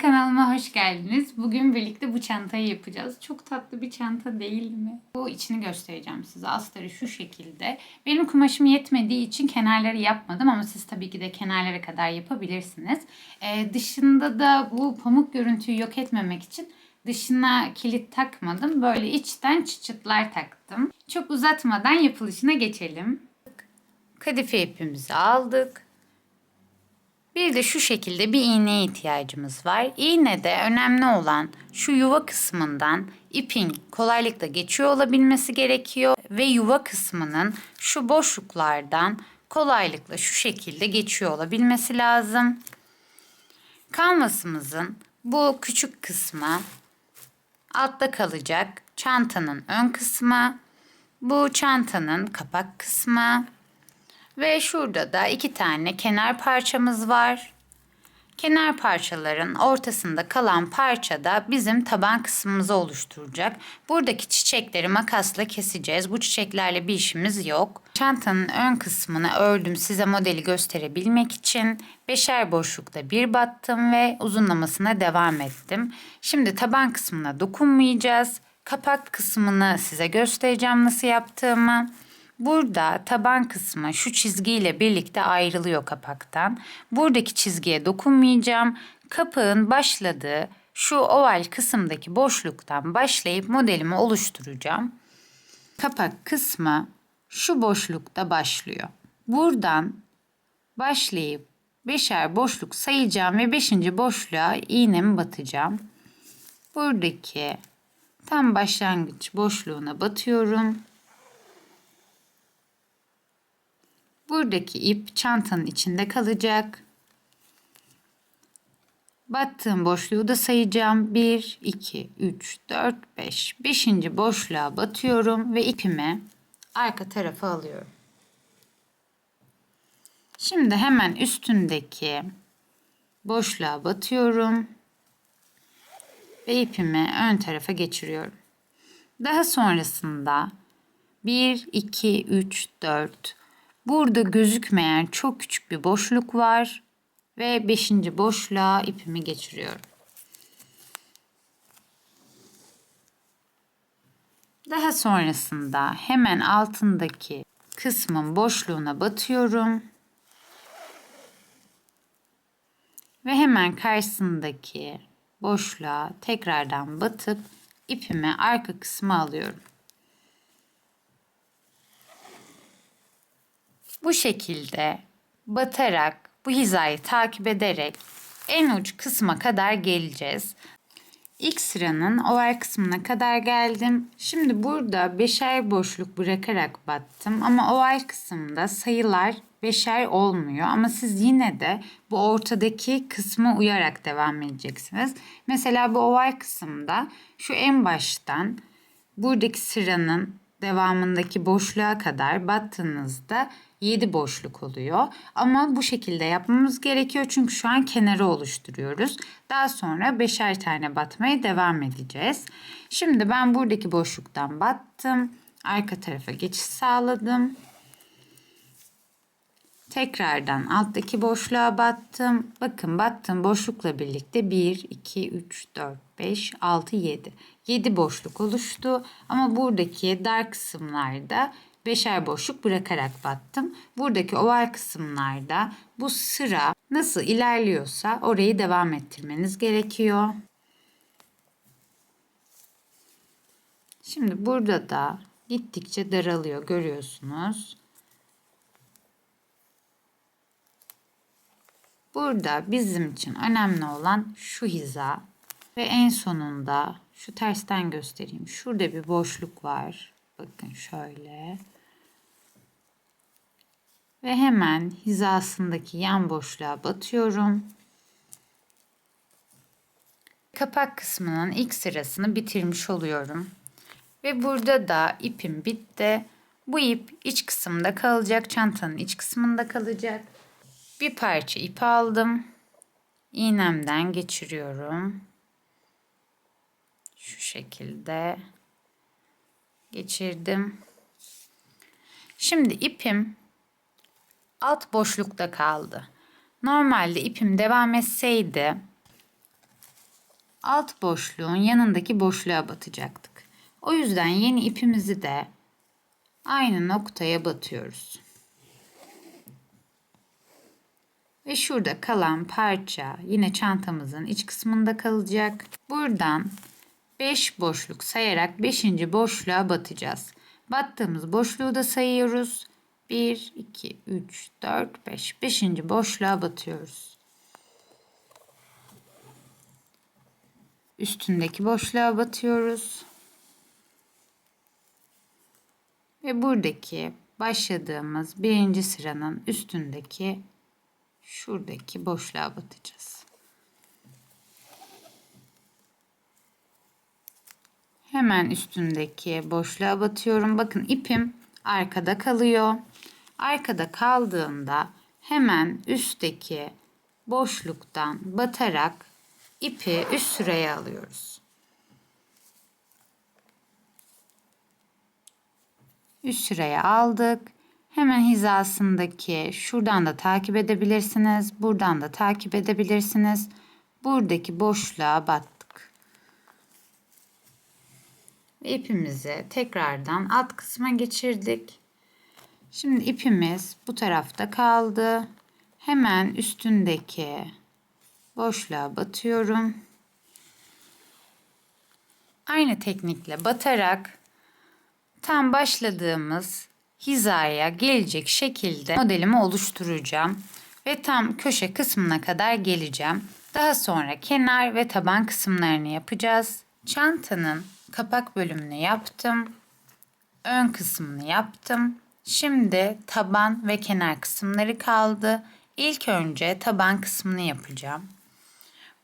kanalıma hoş geldiniz. Bugün birlikte bu çantayı yapacağız. Çok tatlı bir çanta değil mi? Bu içini göstereceğim size. Astarı şu şekilde. Benim kumaşım yetmediği için kenarları yapmadım ama siz tabii ki de kenarlara kadar yapabilirsiniz. Ee, dışında da bu pamuk görüntüyü yok etmemek için dışına kilit takmadım. Böyle içten çıçıtlar taktım. Çok uzatmadan yapılışına geçelim. Kadife ipimizi aldık. Bir de şu şekilde bir iğneye ihtiyacımız var. İğnede önemli olan şu yuva kısmından ipin kolaylıkla geçiyor olabilmesi gerekiyor ve yuva kısmının şu boşluklardan kolaylıkla şu şekilde geçiyor olabilmesi lazım. Kanvasımızın bu küçük kısmı altta kalacak çantanın ön kısmı, bu çantanın kapak kısmı, ve şurada da iki tane kenar parçamız var. Kenar parçaların ortasında kalan parça da bizim taban kısmımızı oluşturacak. Buradaki çiçekleri makasla keseceğiz. Bu çiçeklerle bir işimiz yok. Çantanın ön kısmını ördüm size modeli gösterebilmek için. Beşer boşlukta bir battım ve uzunlamasına devam ettim. Şimdi taban kısmına dokunmayacağız. Kapak kısmını size göstereceğim nasıl yaptığımı. Burada taban kısmı şu çizgiyle birlikte ayrılıyor kapaktan. Buradaki çizgiye dokunmayacağım. Kapağın başladığı şu oval kısımdaki boşluktan başlayıp modelimi oluşturacağım. Kapak kısmı şu boşlukta başlıyor. Buradan başlayıp beşer boşluk sayacağım ve beşinci boşluğa iğnemi batacağım. Buradaki tam başlangıç boşluğuna batıyorum. Buradaki ip çantanın içinde kalacak. Battığım boşluğu da sayacağım. 1, 2, 3, 4, 5. Beşinci boşluğa batıyorum ve ipimi arka tarafa alıyorum. Şimdi hemen üstündeki boşluğa batıyorum ve ipimi ön tarafa geçiriyorum. Daha sonrasında 1, 2, 3, 4, Burada gözükmeyen çok küçük bir boşluk var ve beşinci boşluğa ipimi geçiriyorum. Daha sonrasında hemen altındaki kısmın boşluğuna batıyorum. Ve hemen karşısındaki boşluğa tekrardan batıp ipimi arka kısma alıyorum. Bu şekilde batarak bu hizayı takip ederek en uç kısma kadar geleceğiz. İlk sıranın oval kısmına kadar geldim. Şimdi burada beşer boşluk bırakarak battım ama oval kısımda sayılar beşer olmuyor ama siz yine de bu ortadaki kısmı uyarak devam edeceksiniz. Mesela bu oval kısımda şu en baştan buradaki sıranın devamındaki boşluğa kadar battığınızda 7 boşluk oluyor. Ama bu şekilde yapmamız gerekiyor çünkü şu an kenarı oluşturuyoruz. Daha sonra beşer tane batmaya devam edeceğiz. Şimdi ben buradaki boşluktan battım. Arka tarafa geçiş sağladım. Tekrardan alttaki boşluğa battım. Bakın battığım boşlukla birlikte 1, 2, 3, 4, 5, 6, 7. 7 boşluk oluştu. Ama buradaki dar kısımlarda beşer boşluk bırakarak battım. Buradaki oval kısımlarda bu sıra nasıl ilerliyorsa orayı devam ettirmeniz gerekiyor. Şimdi burada da gittikçe daralıyor görüyorsunuz. Burada bizim için önemli olan şu hiza ve en sonunda şu tersten göstereyim. Şurada bir boşluk var. Bakın şöyle. Ve hemen hizasındaki yan boşluğa batıyorum. Kapak kısmının ilk sırasını bitirmiş oluyorum. Ve burada da ipim bitti. Bu ip iç kısımda kalacak. Çantanın iç kısmında kalacak. Bir parça ip aldım. İğnemden geçiriyorum. Şu şekilde geçirdim. Şimdi ipim alt boşlukta kaldı. Normalde ipim devam etseydi alt boşluğun yanındaki boşluğa batacaktık. O yüzden yeni ipimizi de aynı noktaya batıyoruz. Ve şurada kalan parça yine çantamızın iç kısmında kalacak. Buradan 5 boşluk sayarak 5. boşluğa batacağız. Battığımız boşluğu da sayıyoruz. 1, 2, 3, 4, 5. 5. boşluğa batıyoruz. Üstündeki boşluğa batıyoruz. Ve buradaki başladığımız birinci sıranın üstündeki şuradaki boşluğa batacağız. Hemen üstündeki boşluğa batıyorum. Bakın ipim arkada kalıyor. Arkada kaldığında hemen üstteki boşluktan batarak ipi üst sıraya alıyoruz. Üst sıraya aldık. Hemen hizasındaki şuradan da takip edebilirsiniz. Buradan da takip edebilirsiniz. Buradaki boşluğa battık. Ve ipimizi tekrardan alt kısma geçirdik. Şimdi ipimiz bu tarafta kaldı. Hemen üstündeki boşluğa batıyorum. Aynı teknikle batarak tam başladığımız hizaya gelecek şekilde modelimi oluşturacağım ve tam köşe kısmına kadar geleceğim. Daha sonra kenar ve taban kısımlarını yapacağız. Çantanın kapak bölümünü yaptım. Ön kısmını yaptım. Şimdi taban ve kenar kısımları kaldı. İlk önce taban kısmını yapacağım.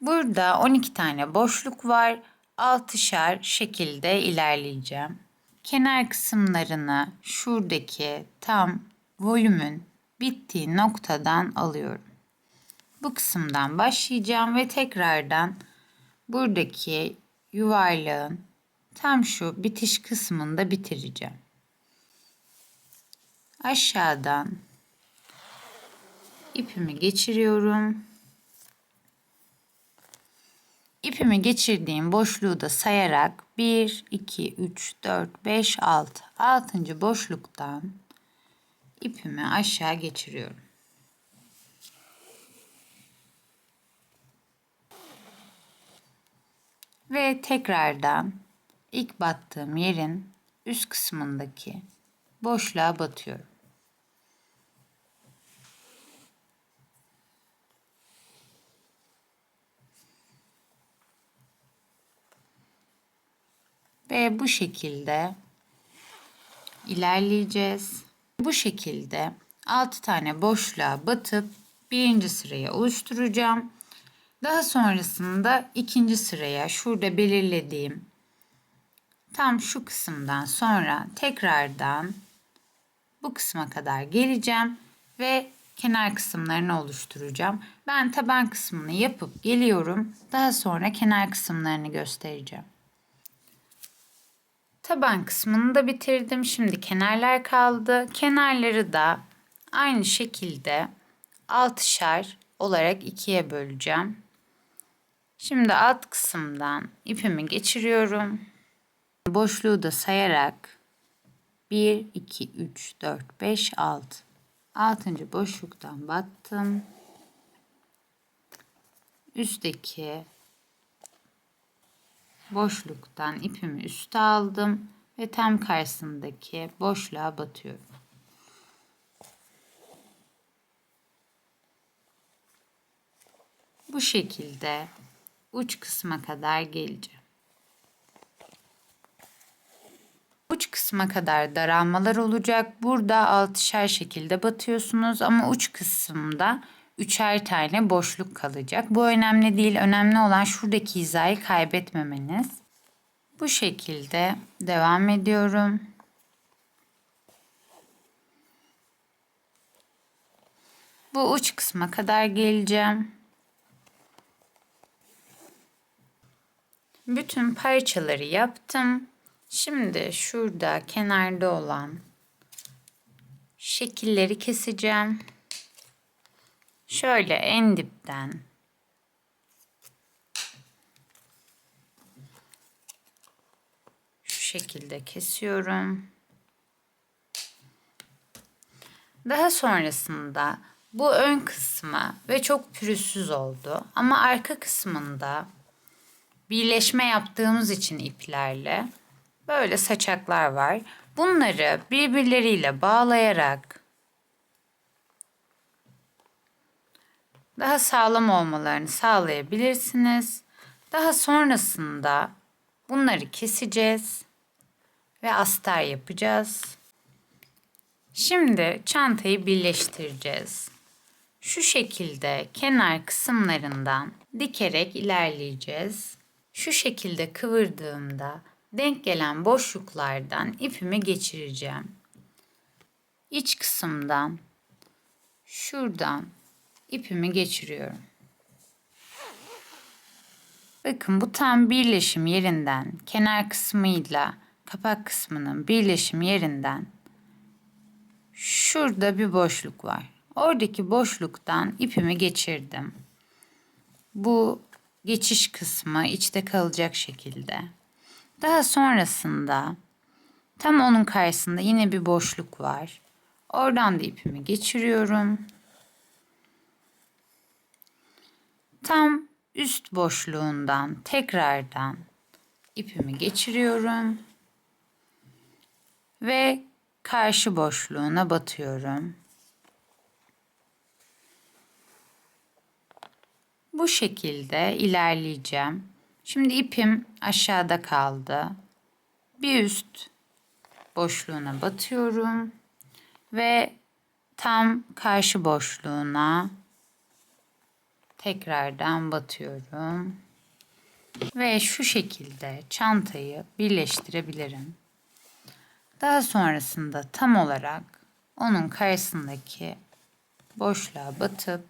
Burada 12 tane boşluk var. 6'şar şekilde ilerleyeceğim kenar kısımlarını şuradaki tam volümün bittiği noktadan alıyorum. Bu kısımdan başlayacağım ve tekrardan buradaki yuvarlağın tam şu bitiş kısmında bitireceğim. Aşağıdan ipimi geçiriyorum. İpimi geçirdiğim boşluğu da sayarak 1, 2, 3, 4, 5, 6. 6. boşluktan ipimi aşağı geçiriyorum. Ve tekrardan ilk battığım yerin üst kısmındaki boşluğa batıyorum. Ve bu şekilde ilerleyeceğiz. Bu şekilde 6 tane boşluğa batıp birinci sırayı oluşturacağım. Daha sonrasında ikinci sıraya şurada belirlediğim tam şu kısımdan sonra tekrardan bu kısma kadar geleceğim ve kenar kısımlarını oluşturacağım. Ben taban kısmını yapıp geliyorum. Daha sonra kenar kısımlarını göstereceğim. Taban kısmını da bitirdim. Şimdi kenarlar kaldı. Kenarları da aynı şekilde altışar olarak ikiye böleceğim. Şimdi alt kısımdan ipimi geçiriyorum. Boşluğu da sayarak 1, 2, 3, 4, 5, 6. Altıncı boşluktan battım. Üstteki boşluktan ipimi üste aldım ve tam karşısındaki boşluğa batıyorum. Bu şekilde uç kısma kadar geleceğim. Uç kısma kadar daralmalar olacak. Burada altışar şekilde batıyorsunuz ama uç kısımda üçer tane boşluk kalacak. Bu önemli değil. Önemli olan şuradaki hizayı kaybetmemeniz. Bu şekilde devam ediyorum. Bu uç kısma kadar geleceğim. Bütün parçaları yaptım. Şimdi şurada kenarda olan şekilleri keseceğim. Şöyle en dipten şu şekilde kesiyorum. Daha sonrasında bu ön kısmı ve çok pürüzsüz oldu ama arka kısmında birleşme yaptığımız için iplerle böyle saçaklar var. Bunları birbirleriyle bağlayarak daha sağlam olmalarını sağlayabilirsiniz. Daha sonrasında bunları keseceğiz ve astar yapacağız. Şimdi çantayı birleştireceğiz. Şu şekilde kenar kısımlarından dikerek ilerleyeceğiz. Şu şekilde kıvırdığımda denk gelen boşluklardan ipimi geçireceğim. İç kısımdan şuradan ipimi geçiriyorum. Bakın bu tam birleşim yerinden kenar kısmıyla kapak kısmının birleşim yerinden şurada bir boşluk var. Oradaki boşluktan ipimi geçirdim. Bu geçiş kısmı içte kalacak şekilde. Daha sonrasında tam onun karşısında yine bir boşluk var. Oradan da ipimi geçiriyorum. Tam üst boşluğundan tekrardan ipimi geçiriyorum ve karşı boşluğuna batıyorum. Bu şekilde ilerleyeceğim. Şimdi ipim aşağıda kaldı. Bir üst boşluğuna batıyorum ve tam karşı boşluğuna tekrardan batıyorum. Ve şu şekilde çantayı birleştirebilirim. Daha sonrasında tam olarak onun karşısındaki boşluğa batıp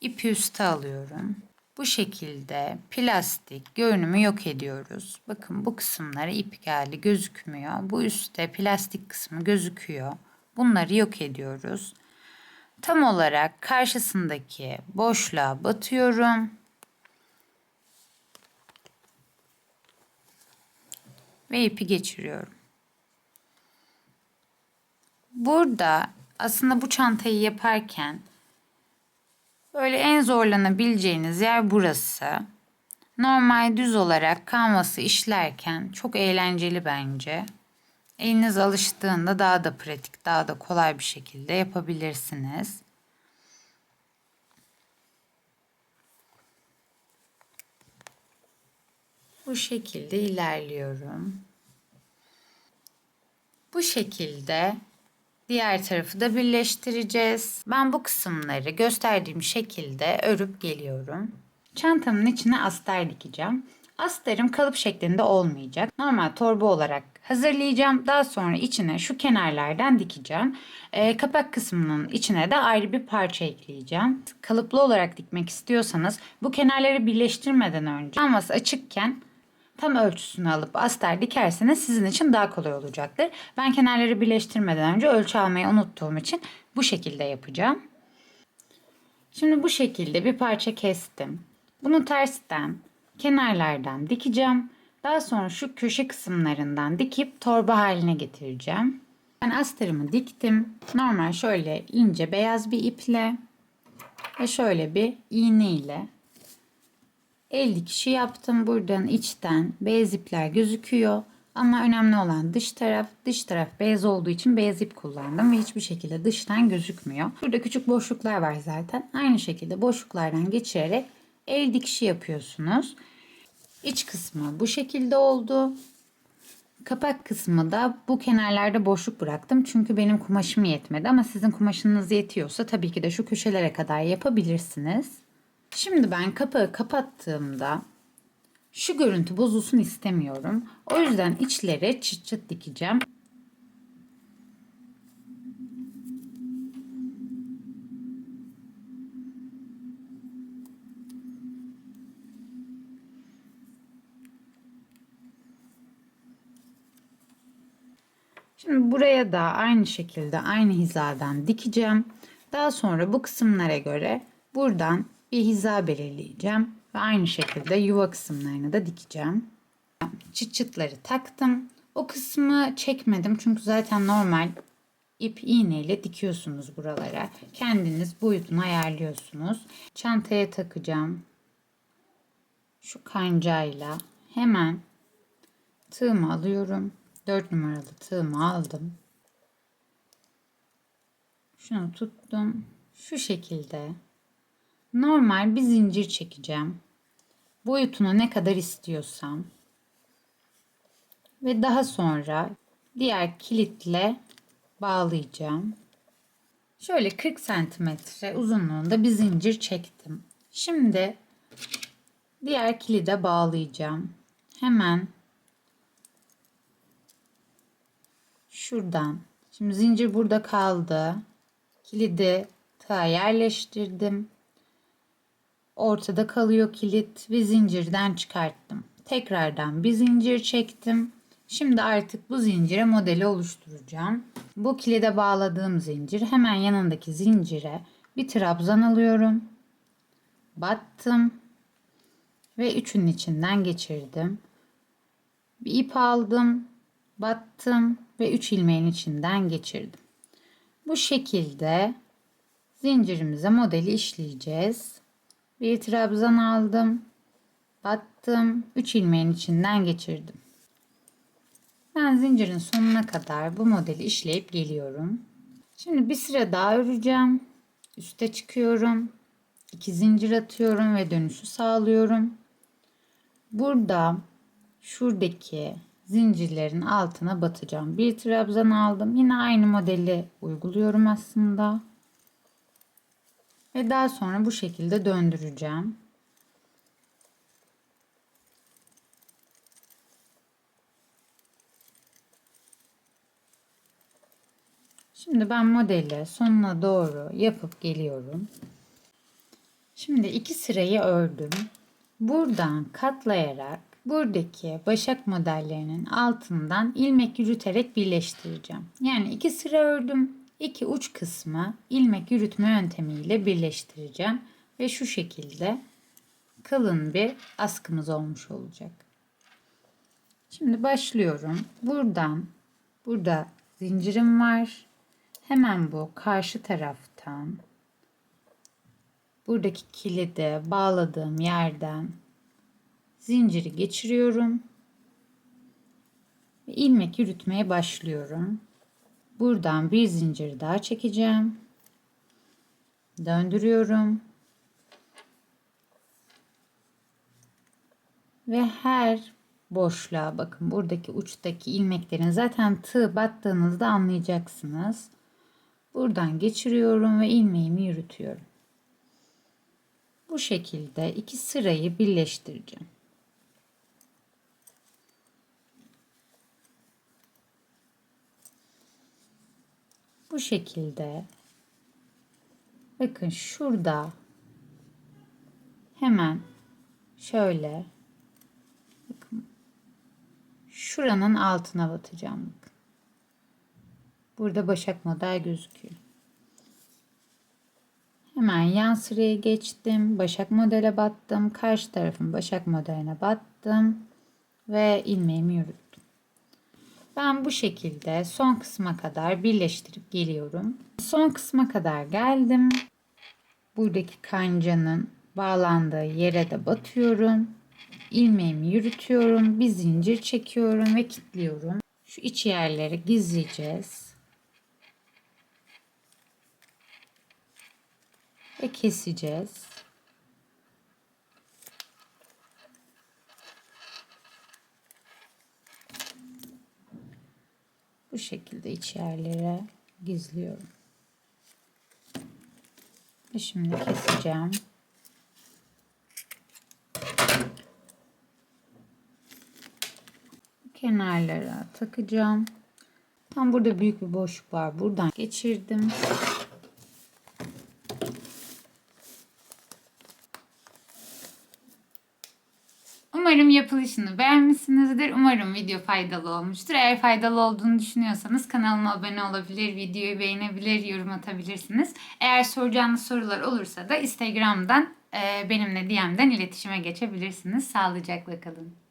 ipi üste alıyorum. Bu şekilde plastik görünümü yok ediyoruz. Bakın bu kısımlara ip geldi gözükmüyor. Bu üstte plastik kısmı gözüküyor. Bunları yok ediyoruz. Tam olarak karşısındaki boşluğa batıyorum. Ve ipi geçiriyorum. Burada aslında bu çantayı yaparken Böyle en zorlanabileceğiniz yer burası. Normal düz olarak kanvası işlerken çok eğlenceli bence. Eliniz alıştığında daha da pratik, daha da kolay bir şekilde yapabilirsiniz. Bu şekilde ilerliyorum. Bu şekilde Diğer tarafı da birleştireceğiz. Ben bu kısımları gösterdiğim şekilde örüp geliyorum. Çantamın içine astar dikeceğim. Astarım kalıp şeklinde olmayacak. Normal torba olarak hazırlayacağım. Daha sonra içine şu kenarlardan dikeceğim. E, kapak kısmının içine de ayrı bir parça ekleyeceğim. Kalıplı olarak dikmek istiyorsanız bu kenarları birleştirmeden önce kanvas açıkken tam ölçüsünü alıp astar dikerseniz sizin için daha kolay olacaktır. Ben kenarları birleştirmeden önce ölçü almayı unuttuğum için bu şekilde yapacağım. Şimdi bu şekilde bir parça kestim. Bunu tersten kenarlardan dikeceğim. Daha sonra şu köşe kısımlarından dikip torba haline getireceğim. Ben astarımı diktim. Normal şöyle ince beyaz bir iple ve şöyle bir iğne ile el dikişi yaptım. Buradan içten beyaz ipler gözüküyor. Ama önemli olan dış taraf. Dış taraf beyaz olduğu için beyaz ip kullandım ve hiçbir şekilde dıştan gözükmüyor. Burada küçük boşluklar var zaten. Aynı şekilde boşluklardan geçirerek el dikişi yapıyorsunuz. İç kısmı bu şekilde oldu. Kapak kısmı da bu kenarlarda boşluk bıraktım. Çünkü benim kumaşım yetmedi ama sizin kumaşınız yetiyorsa tabii ki de şu köşelere kadar yapabilirsiniz. Şimdi ben kapağı kapattığımda şu görüntü bozulsun istemiyorum. O yüzden içlere çıt çıt dikeceğim. Şimdi buraya da aynı şekilde aynı hizadan dikeceğim. Daha sonra bu kısımlara göre buradan bir hiza belirleyeceğim. Ve aynı şekilde yuva kısımlarını da dikeceğim. çıt çıtları taktım. O kısmı çekmedim çünkü zaten normal ip iğneyle dikiyorsunuz buralara. Kendiniz boyutunu ayarlıyorsunuz. Çantaya takacağım. Şu kancayla hemen tığımı alıyorum. 4 numaralı tığımı aldım. Şunu tuttum. Şu şekilde normal bir zincir çekeceğim. Boyutunu ne kadar istiyorsam ve daha sonra diğer kilitle bağlayacağım. Şöyle 40 santimetre uzunluğunda bir zincir çektim. Şimdi diğer kilide bağlayacağım. Hemen şuradan. Şimdi zincir burada kaldı. Kilidi tığa yerleştirdim. Ortada kalıyor kilit ve zincirden çıkarttım. Tekrardan bir zincir çektim. Şimdi artık bu zincire modeli oluşturacağım. Bu kilide bağladığım zincir hemen yanındaki zincire bir trabzan alıyorum. Battım ve üçünün içinden geçirdim. Bir ip aldım, battım ve üç ilmeğin içinden geçirdim. Bu şekilde zincirimize modeli işleyeceğiz. Bir trabzan aldım, battım, üç ilmeğin içinden geçirdim. Ben zincirin sonuna kadar bu modeli işleyip geliyorum. Şimdi bir sıra daha öreceğim. Üste çıkıyorum. İki zincir atıyorum ve dönüşü sağlıyorum. Burada şuradaki zincirlerin altına batacağım. Bir trabzan aldım. Yine aynı modeli uyguluyorum aslında. Ve daha sonra bu şekilde döndüreceğim. Şimdi ben modeli sonuna doğru yapıp geliyorum. Şimdi iki sırayı ördüm. Buradan katlayarak buradaki başak modellerinin altından ilmek yürüterek birleştireceğim. Yani iki sıra ördüm. İki uç kısmı ilmek yürütme yöntemiyle birleştireceğim. Ve şu şekilde kalın bir askımız olmuş olacak. Şimdi başlıyorum. Buradan burada zincirim var. Hemen bu karşı taraftan buradaki kilide bağladığım yerden zinciri geçiriyorum. Ve ilmek yürütmeye başlıyorum. Buradan bir zincir daha çekeceğim. Döndürüyorum. Ve her boşluğa bakın buradaki uçtaki ilmeklerin zaten tığ battığınızda anlayacaksınız. Buradan geçiriyorum ve ilmeğimi yürütüyorum. Bu şekilde iki sırayı birleştireceğim. Bu şekilde bakın şurada hemen şöyle bakın şuranın altına batacağım. Bakın. Burada başak model gözüküyor. Hemen yan sıraya geçtim. Başak modele battım. Karşı tarafın başak modeline battım. Ve ilmeğimi yürüttüm. Ben bu şekilde son kısma kadar birleştirip geliyorum. Son kısma kadar geldim. Buradaki kancanın bağlandığı yere de batıyorum. İlmeğimi yürütüyorum. Bir zincir çekiyorum ve kilitliyorum. Şu iç yerleri gizleyeceğiz. ve keseceğiz. Bu şekilde iç yerlere gizliyorum. Ve şimdi keseceğim. Kenarlara takacağım. Tam burada büyük bir boşluk var. Buradan geçirdim. Umarım yapılışını beğenmişsinizdir. Umarım video faydalı olmuştur. Eğer faydalı olduğunu düşünüyorsanız kanalıma abone olabilir, videoyu beğenebilir, yorum atabilirsiniz. Eğer soracağınız sorular olursa da Instagram'dan benimle DM'den iletişime geçebilirsiniz. Sağlıcakla kalın.